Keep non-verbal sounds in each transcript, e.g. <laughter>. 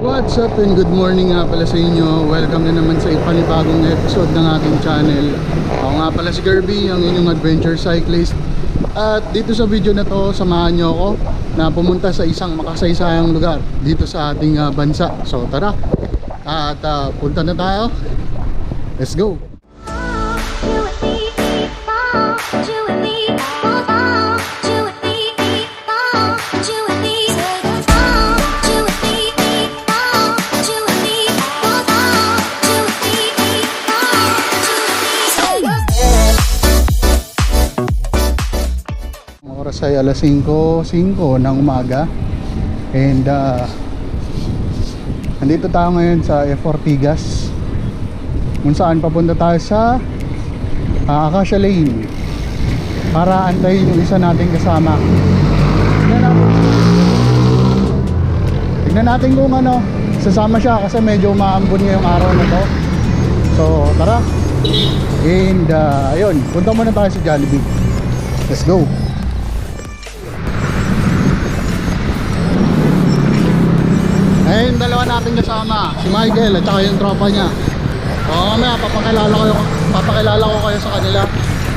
What's up and good morning nga pala sa inyo. Welcome na naman sa ipanibagong episode ng ating channel. Ako nga pala si Kirby, ang inyong adventure cyclist. At dito sa video na to, samahan nyo ako Na pumunta sa isang makasaysayang lugar Dito sa ating ah, bansa. So tara. At ah, punta na tayo. Let's go oras ay alas 5.05 ng umaga. And uh, Nandito tayo ngayon sa F. Ortigas Kung saan papunta tayo sa uh, Acacia Lane Para antayin yung isa nating kasama. Tignan natin. Tignan natin kung ano Sasama siya kasi medyo umaambon ngayong araw na to. So tara. And uh, ayun Punta muna tayo sa Jollibee. Let's go Ayun, dalawa natin kasama. Si Michael at saka yung tropa niya. So, mamaya, papakilala ko, papakilala ko kayo sa kanila.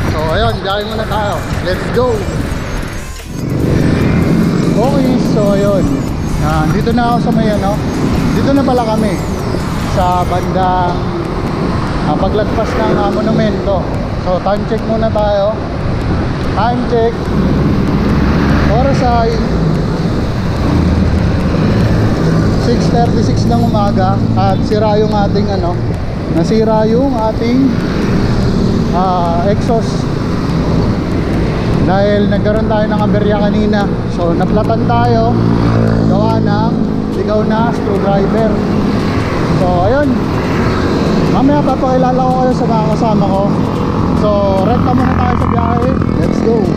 So, ayun, biyahe muna tayo. Let's go! Okay, so ayun. Ah, dito na ako sa may ano. Dito na pala kami. Sa bandang ah, paglagpas ng ah, monumento. So, time check muna tayo. Time check. Oras ay 6.36 ng umaga at sira yung ating ano nasira yung ating ah, exhaust. Dahil nagkaroon tayo ng aberya kanina so naplatan tayo gawa ng ligaw na screwdriver. So ayun. Mamaya papakilala ko kayo sa mga kasama ko. So rekta muna tayo sa biyahe. Let's go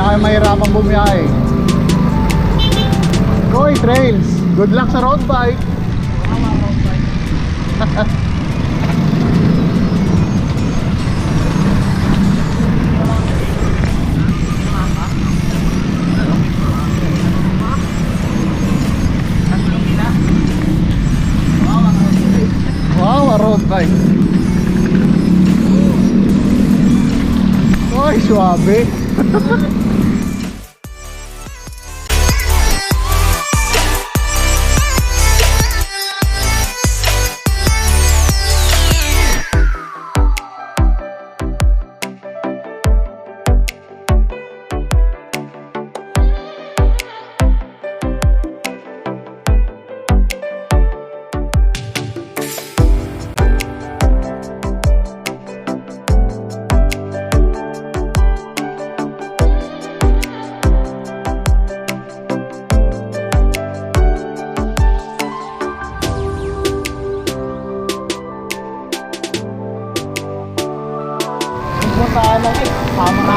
na kayo mahirapan bumiyahe. Koy, trails. Good luck sa road bike. <laughs> suabe. <laughs>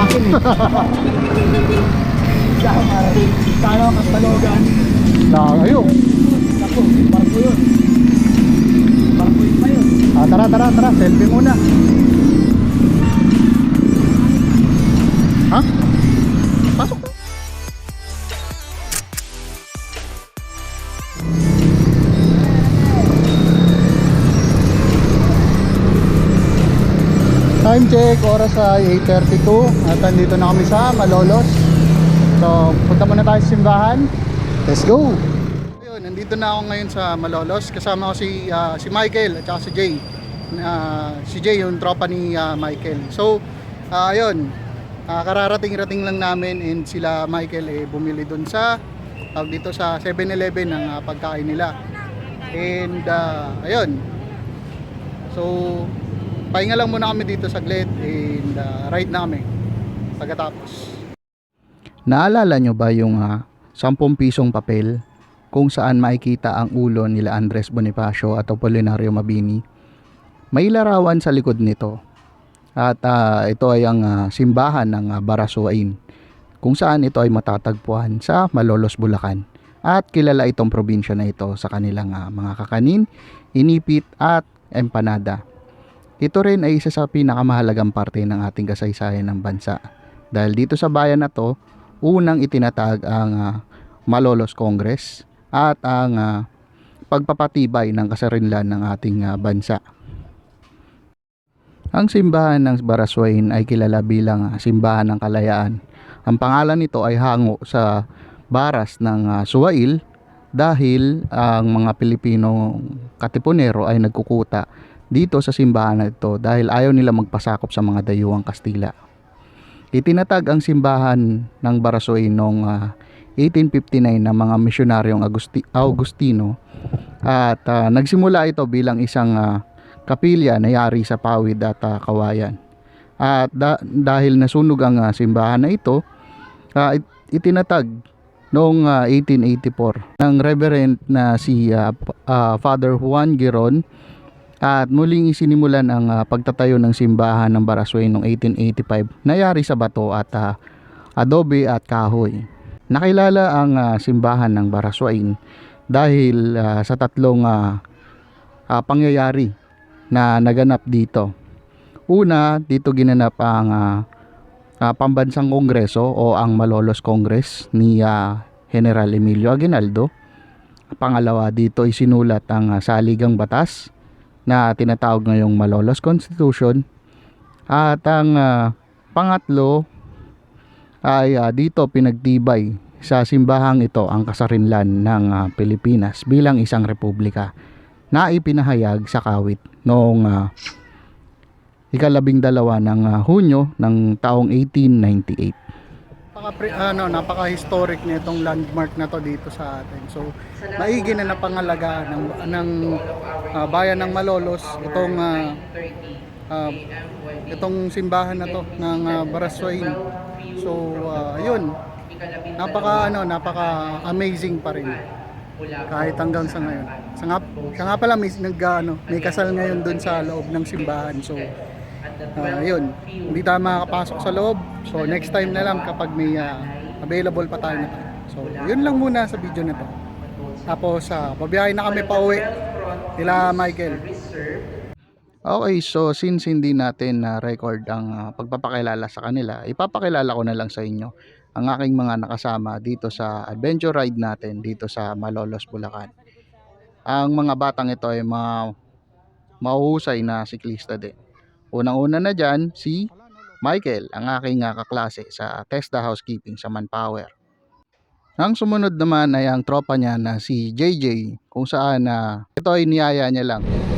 akin eh. Sana ang Balogan. Layo. Ako, barko yun. Barko yun pa yun. Ah, tara, tara, tara. Selfie muna. Ha? Pasok Time check, oras ay 8.32 at nandito na kami sa Malolos. So, punta muna tayo sa simbahan. Let's go! Ayun, nandito na ako ngayon sa Malolos. Kasama ko si, ah, si Michael at si Jay. Ah, Si Jay yung tropa ni ah, Michael. So, ah, ayun. Ah, Kararating-rating lang namin and sila Michael eh bumili dun sa tawag dito sa 7-Eleven ng ah, pagkain nila. And ah, ayun. So, pahinga lang muna kami dito saglit and uh, ride na kami pagkatapos. Naalala nyo ba yung uh, 10 pisong papel kung saan makikita ang ulo nila Andres Bonifacio at Apolinario Mabini? May larawan sa likod nito at ah, ito ay ang ah, simbahan ng uh, Barasuain kung saan ito ay matatagpuan sa Malolos, Bulacan. At kilala itong probinsya na ito sa kanilang ah, mga kakanin, inipit at empanada. Ito rin ay isa sa pinakamahalagang parte ng ating kasaysayan ng bansa. Dahil dito sa bayan na to, unang itinatag ang ah, Malolos Congress at ang ah, pagpapatibay ng kasarinlan ng ating ah, bansa. Ang simbahan ng Baraswain ay kilala bilang ah, simbahan ng kalayaan. Ang pangalan nito ay hango sa baras ng ah, Suwail dahil ang mga Pilipino katipunero ay nagkukuta dito sa simbahan na ito dahil ayaw nila magpasakop sa mga dayuhang Kastila. Itinatag ang simbahan ng Barasoy noong ah, 1859 ng mga misyonaryong Agusti- Augustino at ah, nagsimula ito bilang isang ah, kapilya na yari sa pawid at ah, kawayan. At da- dahil nasunog ang ah, simbahan na ito, ah, it- itinatag noong ah, 1884 ng reverend na si P- ah, Father Juan Giron at muling isinimulan ang ah, pagtatayo ng simbahan ng Baraswain noong 1885 nayari sa bato at ah, adobe at kahoy. Nakilala ang ah, simbahan ng Baraswain dahil ah, sa tatlong ah, ah, pangyayari na naganap dito. Una, dito ginanap ang ah, ah, pambansang kongreso o ang Malolos Congress ni ah, General Emilio Aguinaldo. Pangalawa, dito isinulat ang ah, saligang batas na tinatawag ngayong Malolos Constitution. At ang ah, pangatlo ay ah, dito pinagtibay sa simbahang ito ang kasarinlan ng ah, Pilipinas bilang isang republika na ipinahayag sa kawit noong ah, ikalabing dalawa ng ah, Hunyo ng taong 1898. Napaka ano, napaka-historic nitong landmark na to dito sa atin. So, maigi na napangalagaan ng ng ah, bayan ng Malolos itong ah, ah, itong simbahan na to ng uh, Baraswain. So, ah, yun. Napaka ano, napaka amazing pa rin. Kahit hanggang sa ngayon. Sa nga, sa nga pala may nag ano, may kasal ngayon doon sa loob ng simbahan. So, Ah, yun, hindi tayo makakapasok sa loob. So next time na lang kapag may ah, available pa tayo na tayo. So yun lang muna sa video na to. Tapos uh, pabiyahe na kami pa uwi nila Michael. Okay, so since hindi natin na record ang ah, pagpapakilala sa kanila, ipapakilala ko na lang sa inyo ang aking mga nakasama dito sa adventure ride natin dito sa Malolos, Bulacan. Ang mga batang ito ay mga mahuhusay na siklista din. Unang-una na dyan, si Michael, ang aking ah, kaklase sa Testa Housekeeping sa Manpower. Ang sumunod naman ay ang tropa niya na si JJ kung saan na ito ay niyaya niya lang